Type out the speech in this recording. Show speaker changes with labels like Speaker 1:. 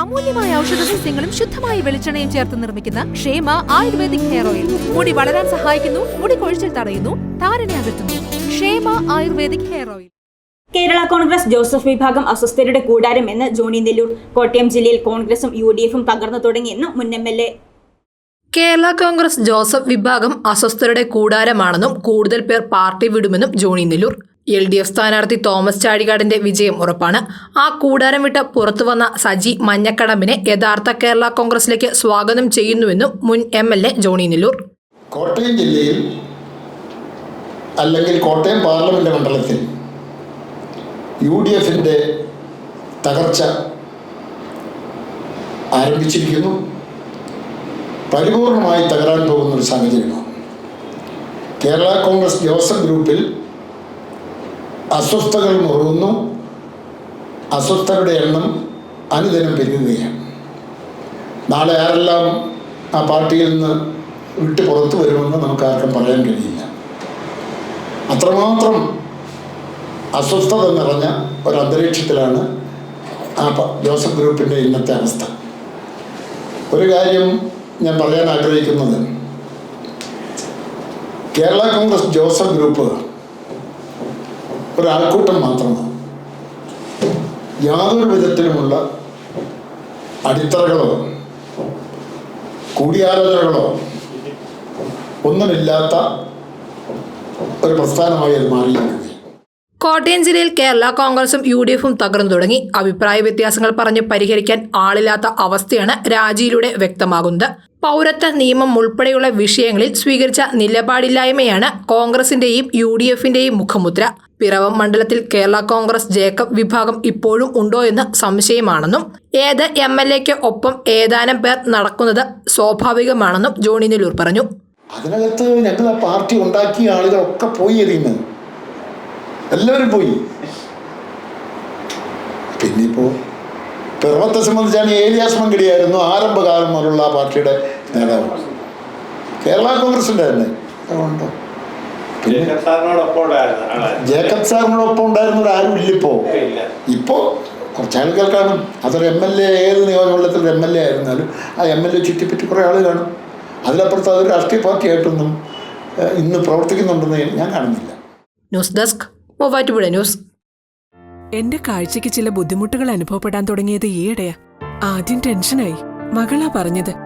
Speaker 1: അമൂല്യമായ ഔഷധ സസ്യങ്ങളും ശുദ്ധമായ വെളിച്ചെണ്ണയും ചേർത്ത് നിർമ്മിക്കുന്ന ക്ഷേമ ആയുർവേദിക് ഹെയർ ഓയിൽ. മുടി വളരാൻ സഹായിക്കുന്നു മുടി കൊഴിച്ചിൽ തടയുന്നു താരനെ അകറ്റുന്നു. Kshema ayurvedic hair oil.
Speaker 2: Kerala Congress Joseph വിഭാഗം അസ്വസ്ഥരുടെ കൂടാരം എന്ന് ജോണി നെല്ലൂർ കോട്ടയം ജില്ലയിൽ കോൺഗ്രസും യു ഡി എഫും തകർന്നു തുടങ്ങിയെന്ന് മുൻ M L A.
Speaker 3: Kerala Congress Joseph വിഭാഗം അസ്വസ്ഥരുടെ കൂടാരമാണെന്നും കൂടുതൽ പേർ party വിടുമെന്നും Johnny Nellore L D F സ്ഥാനാർത്ഥി തോമസ് ചാഴികാടിന്റെ വിജയം ഉറപ്പാണ്. ആ കൂടാരം വിട്ട് പുറത്തുവന്ന സജി മഞ്ഞക്കടമ്പിനെ യഥാർത്ഥ കേരള കോൺഗ്രസിലേക്ക് സ്വാഗതം ചെയ്യുന്നുവെന്നും മുൻ M L A Johnny Nellore.
Speaker 4: Kottayam ജില്ലയിൽ അല്ലെങ്കിൽ കോട്ടയം പാർലമെന്റ് മണ്ഡലത്തിൽ യു ഡി എഫിന്റെ തകർച്ച ആരംഭിച്ചിരിക്കുന്നു. പരിപൂർണമായി തകരാൻ പോകുന്ന ഒരു സാഹചര്യമാണ്. കേരള കോൺഗ്രസ് ജോസഫ് ഗ്രൂപ്പിൽ അസ്വസ്ഥതകൾ മുറുകുന്നു. അസ്വസ്ഥരുടെ എണ്ണം അനുദിനം പെരുകുകയാണ്. നാളെ ആരെല്ലാം ആ പാർട്ടിയിൽ നിന്ന് വിട്ട് പുറത്തു വരുമെന്ന് നമുക്ക് ആർക്കും പറയാൻ കഴിയില്ല. അത്രമാത്രം അസ്വസ്ഥത നിറഞ്ഞ ഒരു അന്തരീക്ഷത്തിലാണ് ആ ജോസഫ് ഗ്രൂപ്പിന്റെ ഇന്നത്തെ അവസ്ഥ. ഒരു കാര്യം ഞാൻ പറയാൻ ആഗ്രഹിക്കുന്നത്. കേരള കോൺഗ്രസ് ജോസഫ് ഗ്രൂപ്പ് ഒരാൾക്കൂട്ടം മാത്രമാണ്. യാതൊരു വിധത്തിലുമുള്ള അടിത്തറകളോ കൂടിയാലോചനകളോ ഒന്നുമില്ലാത്ത ഒരു പ്രസ്ഥാനമായി അത് മാറിയിരിക്കുന്നു
Speaker 3: കോട്ടയം ജില്ലയിൽ കേരള കോൺഗ്രസും യു ഡി എഫും തകർന്നു തുടങ്ങി. അഭിപ്രായ വ്യത്യാസങ്ങൾ പറഞ്ഞ് പരിഹരിക്കാൻ ആളില്ലാത്ത അവസ്ഥയാണ് രാജിയിലൂടെ വ്യക്തമാകുന്നത്. പൗരത്വ നിയമം ഉൾപ്പെടെയുള്ള വിഷയങ്ങളിൽ സ്വീകരിച്ച നിലപാടില്ലായ്മയാണ് കോൺഗ്രസിന്റെയും യു ഡി എഫിന്റെയും മുഖമുദ്ര. പിറവം മണ്ഡലത്തിൽ കേരള കോൺഗ്രസ് ജേക്കബ് വിഭാഗം ഇപ്പോഴും ഉണ്ടോ എന്ന് സംശയമാണെന്നും ഏത് എം എൽ എക്ക് ഒപ്പം ഏതാനും പേർ നടക്കുന്നത് സ്വാഭാവികമാണെന്നും ജോണി നെല്ലൂർ പറഞ്ഞു.
Speaker 4: അതിനകത്ത് ഞങ്ങൾ ആ പാർട്ടി ഉണ്ടാക്കിയ ആളുകളൊക്കെ പോയി അതിൽ നിന്ന്. എല്ലാവരും പോയി. പിന്നെ ഇപ്പോ പിറവത്തെ സംബന്ധിച്ചാണ് ഏലിയാസ് മങ്കിടിയായിരുന്നു ആരംഭകാലം മുതലുള്ള ആ പാർട്ടിയുടെ നേതാവ്. കേരള കോൺഗ്രസിന്റെ തന്നെ അതുകൊണ്ടോ
Speaker 5: ജേക്കബ് സാറിനോടൊപ്പം ഉണ്ടായിരുന്ന.
Speaker 4: ഉണ്ടായിരുന്നവർ ആരും ഇല്ലിപ്പോ?
Speaker 5: ഇല്ല.
Speaker 4: കുറച്ചാളുകൾ കാണും. അതൊരു എം എൽ എ ഏത് നിയോജകമണ്ഡലത്തിൽ എം എൽ എ ആയിരുന്നാലും ആ എം എൽ എ ചുറ്റിപ്പറ്റി കുറേ ആൾ കാണും. അതിലപ്പുറത്ത് അതൊരു രാഷ്ട്രീയ പാർട്ടി ആയിട്ടൊന്നും ഇന്ന് പ്രവർത്തിക്കുന്നുണ്ടെന്ന് ഞാൻ കാണുന്നില്ല.
Speaker 3: News desk Muvattupuzha news.
Speaker 6: എന്റെ കാഴ്ചക്ക് ചില ബുദ്ധിമുട്ടുകൾ അനുഭവപ്പെടാൻ തുടങ്ങിയത് ഈയിടെയാ. ആദ്യം ടെൻഷനായി. മകളാ പറഞ്ഞത്.